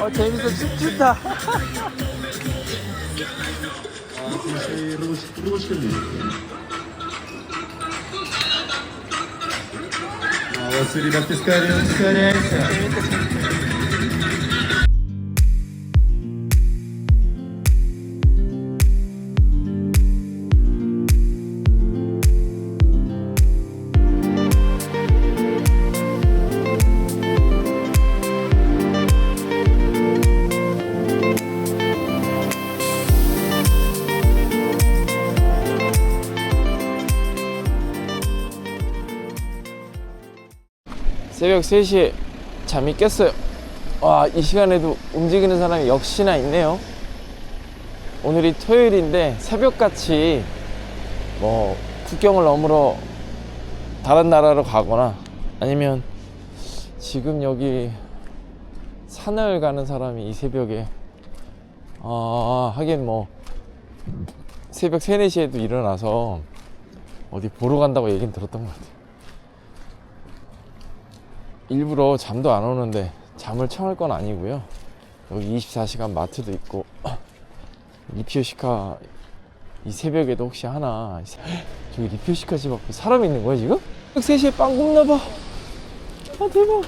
어 재밌어 춤춘다. Sei rush, rush 새벽 3시에 잠이 깼어요. 와, 이 시간에도 움직이는 사람이 역시나 있네요. 오늘이 토요일인데 새벽같이 뭐 국경을 넘으러 다른 나라로 가거나 아니면 지금 여기 산을 가는 사람이 이 새벽에 아, 하긴 뭐 새벽 3, 4시에도 일어나서 어디 보러 간다고 얘기는 들었던 것 같아요. 일부러 잠도 안 오는데 잠을 청할 건 아니고요. 여기 24시간 마트도 있고 리피오시카 이 새벽에도 혹시 하나 저기 리피오시카 집 앞에 사람 있는 거야 지금? 3시에 빵 굽나 봐. 아 대박.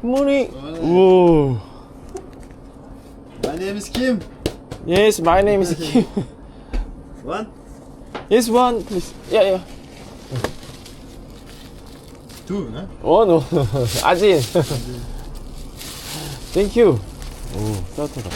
굿모닝. 오. My name is Kim. Yes, my name is Kim. One, Yes, one, please. Yeah, yeah. Two, né? 어, 노. 아진. Thank you. 오, 따뜻하다.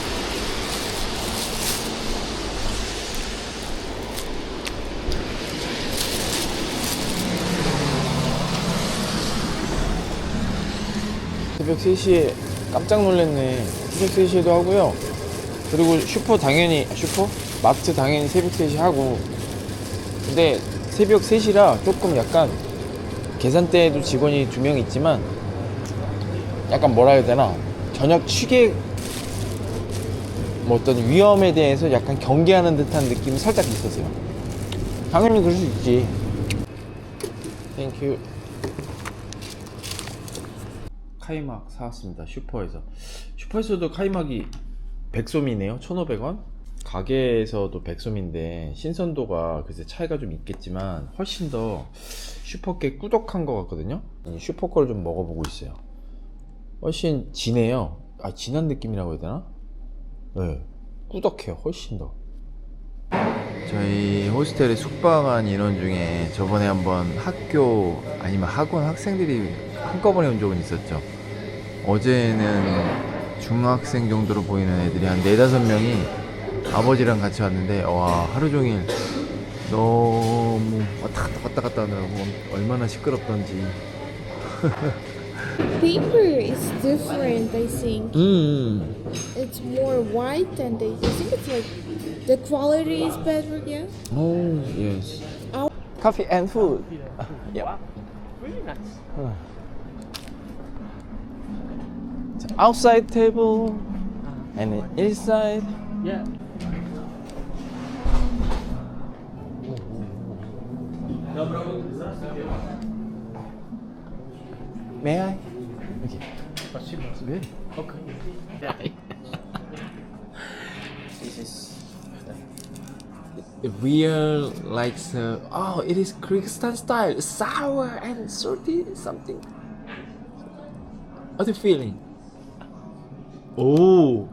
새벽 3시에 깜짝 놀랐네. 새벽 3시에도 하고요. 그리고 슈퍼 당연히, 슈퍼? 마트 당연히 새벽 3시 하고. 근데 새벽 3시라 조금 약간 계산대에도 직원이 두 명 있지만 약간 뭐라 해야 되나 저녁 취객 뭐 어떤 위험에 대해서 약간 경계하는 듯한 느낌이 살짝 있었어요. 당연히 그럴 수 있지. 땡큐. 카이막 사왔습니다. 슈퍼에서. 슈퍼에서도 카이막이 100솜이네요. 1,500원. 가게에서도 100솜인데 신선도가 글쎄 차이가 좀 있겠지만 훨씬 더 슈퍼께 꾸덕한 것 같거든요. 이 슈퍼 거를 좀 먹어보고 있어요. 훨씬 진해요. 아 진한 느낌이라고 해야 되나? 네, 꾸덕해요. 훨씬 더. 저희 호스텔에 숙박한 인원 중에 저번에 한번 학교 아니면 학원 학생들이 한꺼번에 온 적은 있었죠. 어제는 중학생 정도로 보이는 애들이 한 네다섯 명이 아버지랑 같이 왔는데 와 하루 종일 너무 왔다 갔다 왔다 갔다 하느라고 얼마나 시끄럽던지 paper is different i think 음. it's more white than they i think it's like the quality is better yeah Oh yes. Coffee and food. Yeah. Really nice. Outside table and inside. Yeah. May I? Okay. Good. Okay. this is real, like uh, oh, it is Kyrgyzstan style, sour and salty something. What's the feeling? Oh,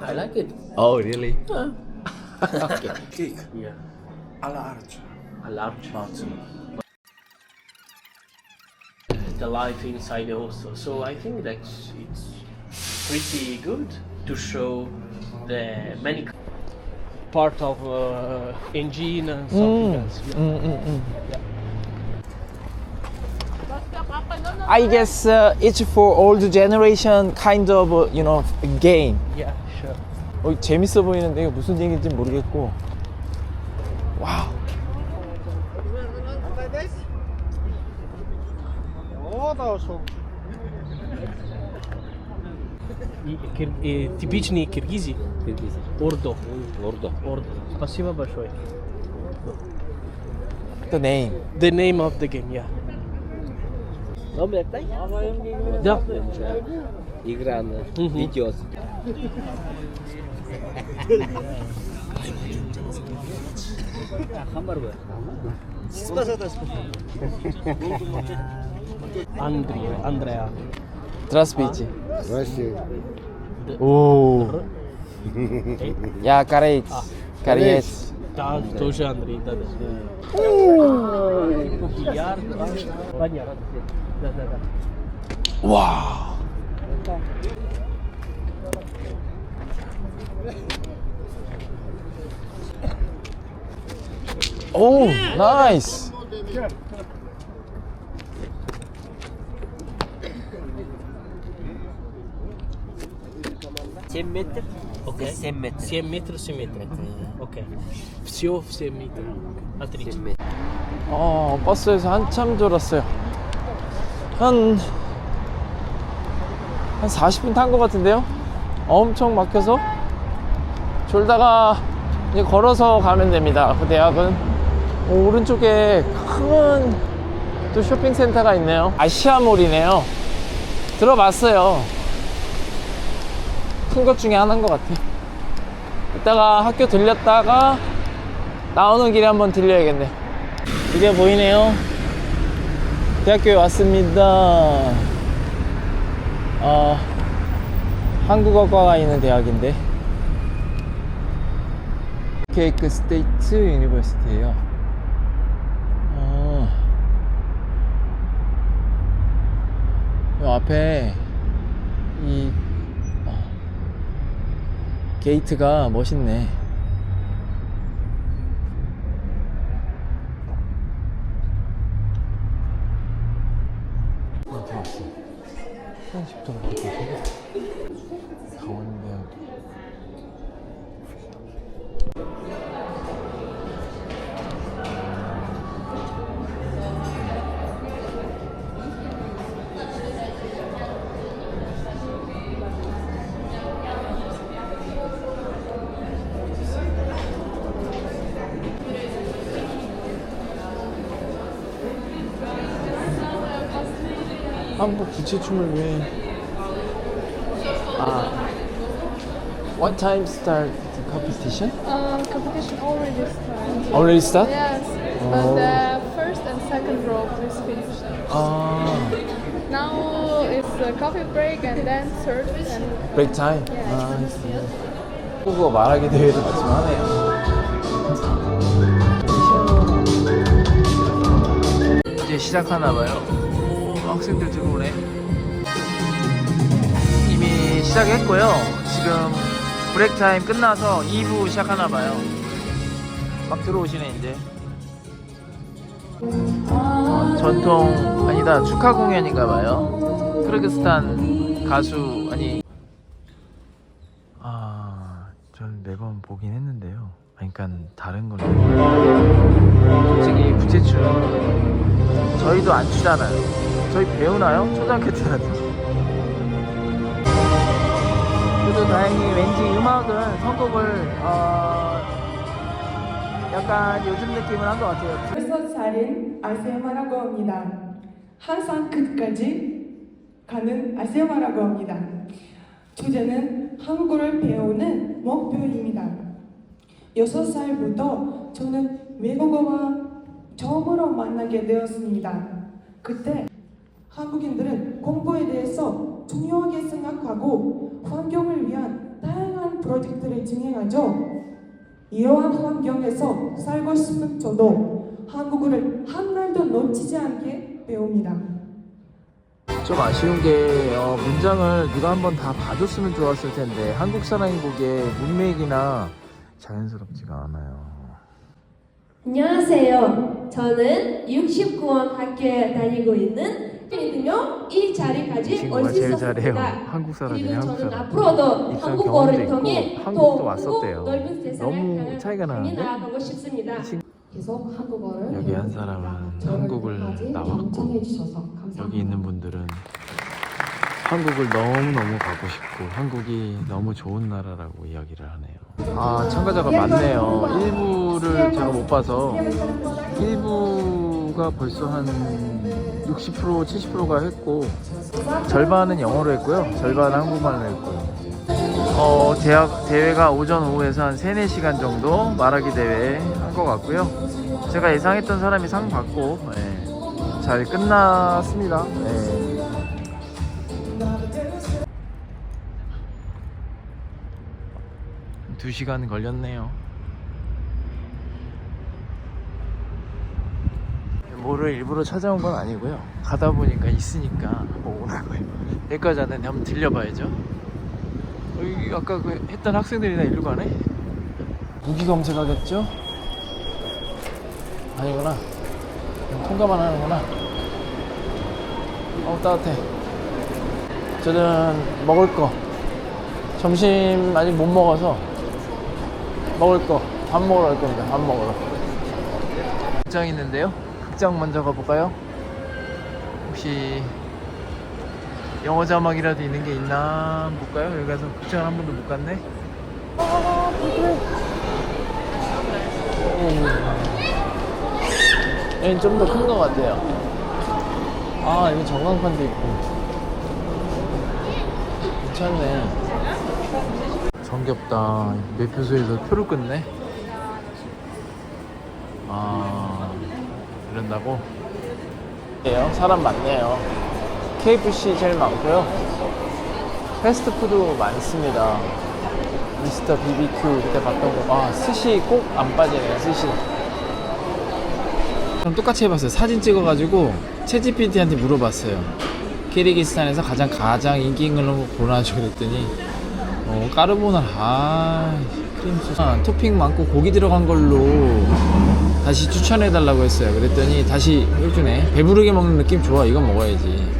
I like it. Oh, really? okay. Cake. Yeah. A large A large. mountain. The life inside the hostel. So I think that it's pretty good to show the many part of uh, engine and something else. Yeah. I guess uh, it's for old generation kind of uh, you know game. Yeah, sure. 어, 재밌어 보이는데 이거 무슨 얘기인지 모르겠고. 와우. Кир- и Типичные киргизи. Ордо. Ордо. Ордо. Спасибо большое. The name. The name of the game, yeah. Да. Игра видео. Андрей, Андреа. Здравствуйте. Oh. Já, careitos. Ah, careitos. Tá, estou já, André. Tá, tá. Uh. Uau. Oh, nice. 100 метр okay. и 7 метра. 7 метра, 7 метра. Окей. Все в 7 метра. Отлично. 어, 버스에서 한참 졸았어요. 한, 한 40분 탄 것 같은데요? 엄청 막혀서 졸다가 이제 걸어서 가면 됩니다. 그 대학은 오, 오른쪽에 큰 또 쇼핑센터가 있네요. 아시아몰이네요. 들어봤어요. 큰 것 중에 하나인 것 같아요. 이따가 학교 들렸다가 나오는 길에 한번 들려야겠네. 이게 보이네요. 대학교에 왔습니다. 어, 한국어과가 있는 대학인데. 케이크 스테이트 유니버시티예요. 어. 이 앞에 이 어, 게이트가 멋있네. 이렇게 왔어. 편집도 한국 부채춤을 왜? 아, what time start the competition? Um, competition already started. Already start? Yes, but the first and second row is finished. 아, Now it's a coffee break and then third and break time. 아, I see. 한국어 말하기 대회도 마침 하네요. 이제 시작하나 봐요. 오, 학생들 들어오네. 이미 시작했고요. 지금 브레이크 타임 끝나서 2부 시작하나 봐요. 막 들어오시네 이제. 어, 전통 아니다 축하 공연인가 봐요. 크르기스탄 가수 아니 아, 저는 매번 보긴 했는데요. 아니, 그러니까 다른 걸로. 솔직히 부채춤 저희도 안 추잖아요. 저희 배우나요? 초등학교 때라도. 그래도 다행히 왠지 음악은 선곡을 어, 약간 요즘 느낌을 한 것 같아요. 여섯 살인 아세마라고 합니다. 항상 끝까지 가는 아세마라고 합니다. 주제는 한국어를 배우는 목표입니다. 여섯 살부터 저는 외국어와 처음으로 만나게 되었습니다. 그때 한국인들은 공부에 대해서 중요하게 생각하고 환경을 위한 다양한 프로젝트를 진행하죠. 이러한 환경에서 살고 싶은 저도 한국어를 한 날도 놓치지 않게 배웁니다. 좀 아쉬운 게 어, 문장을 누가 한번 다 봐줬으면 좋았을 텐데 한국 사람이 보기에 문맥이나 자연스럽지가 않아요. 안녕하세요. 저는 69원 학교에 다니고 있는 이들요 이 자리까지 올 수. 있었습니다. 한국 사람이네 그리고 한국 저는 사람. 앞으로도 한국어를 통해 더 한국도 왔었대요. 넓은 세상을 너무 차이가 나는데? 나아가고 싶습니다. 계속 한국어를 여기 한 사람은 한국을 나왔고. 여기 있는 분들은 한국을 너무너무 가고 싶고 한국이 너무 좋은 나라라고 이야기를 하네요. 아 참가자가 많네요. 1부를 제가 못 봐서 1부가 벌써 한 60% 70%가 했고 절반은 영어로 했고요. 절반은 한국말로 했고. 어, 대학, 대회가 오전 오후에서 한 3, 4시간 정도 말하기 대회 한 것 같고요. 제가 예상했던 사람이 상 받고 예, 잘 끝났습니다. 예. 두 시간 걸렸네요. 뭐를 일부러 찾아온 건 아니고요. 가다 보니까 있으니까 뭐 거예요. 여기까지 왔는데 한번 들려봐야죠. 어, 여기 아까 그 했던 학생들이나 일로 가네? 무기 검색하겠죠? 아니구나. 통과만 하는구나. 어 따뜻해. 저는 먹을 거. 점심 아직 못 먹어서 먹을 거. 밥 먹으러 갈 겁니다. 밥 먹으러. 극장 있는데요. 극장 먼저 가볼까요? 혹시 영어 자막이라도 있는 게 있나 볼까요? 여기 가서 극장 한 번도 못 갔네. 얘는 좀 더 큰 것 같아요. 아, 여기 전광판도 있고. 괜찮네. 정겹다. 매표소에서 표를 끊네. 아, 이런다고? 예요. 사람 많네요. KFC 제일 많고요. 패스트푸드 많습니다. 미스터 BBQ 그때 봤던 거. 아, 스시 꼭 안 빠지네요, 스시. 그럼 똑같이 해봤어요. 사진 찍어가지고 채찌PT한테 물어봤어요. 키르기스탄에서 가장 가장 인기 있는 거 골라줘 그랬더니 어, 까르보나라 아, 크림 소스 아, 토핑 많고 고기 들어간 걸로 다시 추천해 달라고 했어요. 그랬더니 다시 해주네. 배부르게 먹는 느낌 좋아. 이건 먹어야지.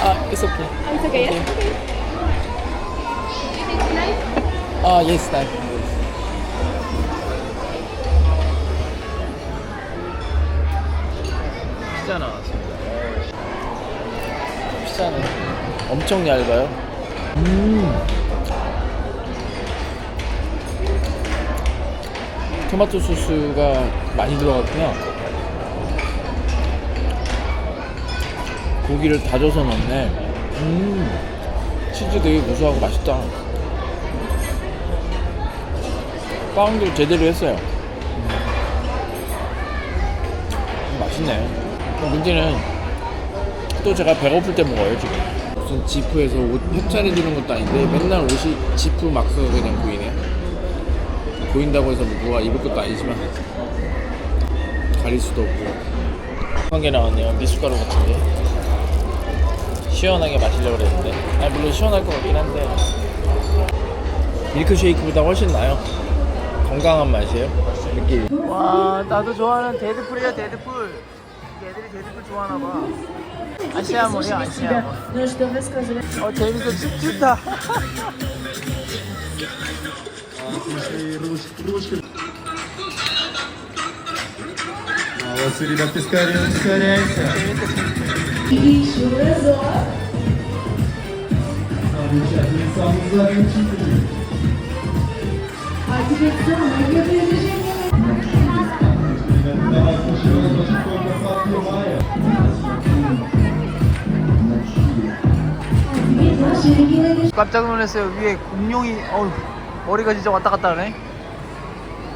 아, it's okay. It's okay. Yeah. Okay. 아. 피자 엄청 얇아요. 음. 토마토 소스가 많이 들어갔구나. 고기를 다져서 넣네. 음. 치즈 되게 고소하고 맛있다. 빵도 제대로 했어요. 음, 맛있네요. 문제는 또 제가 배고플 때 먹어요 지금. 무슨 지프에서 옷 협찬해 주는 것도 아닌데 맨날 옷이 지프 막스가 그냥 보이네요. 보인다고 해서 뭐 누가 입을 것도 아니지만 가릴 수도 없고. 한 개 나왔네요. 미숫가루 같은데. 시원하게 마시려고 그랬는데. 아 물론 시원할 것 같긴 한데. 밀크쉐이크보다 훨씬 나요. 건강한 맛이에요. 느낌. 와, 나도 좋아하는 데드풀이야, 데드풀. 애들이 데드풀 좋아하나 봐. Понятно, дети, а вы слушали. Ну что вы сказали? О, телевизор чуть-чуть, да. Молодцы, ребятки, скорее, ускоряйся. Еще разок. Замечательный, самый замечательный. А теперь самое верное движение. Давай, слушай, он очень только поднимает. 깜짝 놀랐어요. 위에 공룡이 어우, 머리가 진짜 왔다 갔다 하네.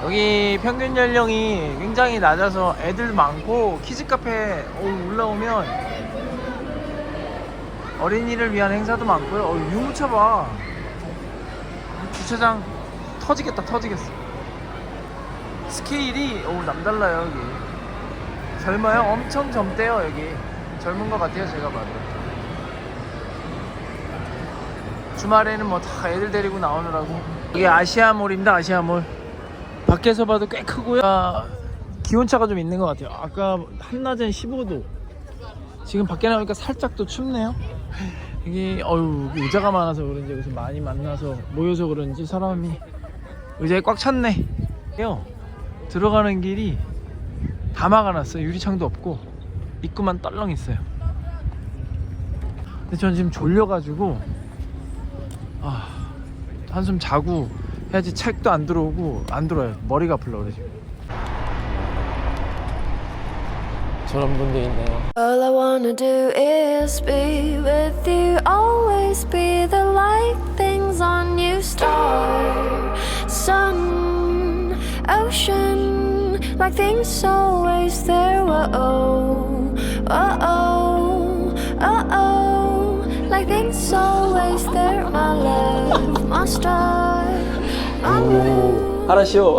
여기 평균 연령이 굉장히 낮아서 애들 많고 키즈 카페 어, 올라오면 어린이를 위한 행사도 많고요. 어, 유모차 봐. 주차장 터지겠다 터지겠어. 스케일이 오 남달라요 여기. 젊어요. 엄청 젊대요 여기. 젊은 것 같아요 제가 봐도. 주말에는 뭐 다 애들 데리고 나오느라고. 이게 아시아몰입니다 아시아몰. 밖에서 봐도 꽤 크고요. 아, 기온차가 좀 있는 것 같아요. 아까 한낮엔 15도. 지금 밖에 나오니까 살짝 또 춥네요. 이게 어유 의자가 많아서 그런지 여기서 많이 만나서 모여서 그런지 사람이 의자에 꽉 찼네. 요 들어가는 길이 다 막아놨어요. 유리창도 없고 입구만 떨렁 있어요. 근데 전 지금 졸려가지고 아, 한숨 자고 해야지 책도 안 들어오고 안 들어요. 머리가 아플라 그래 지금. 저런 분들 있네요. All I wanna do is be with you, always be the light things on you, star, sun, ocean, like things always there. Whoa, oh, moon. 하라시오.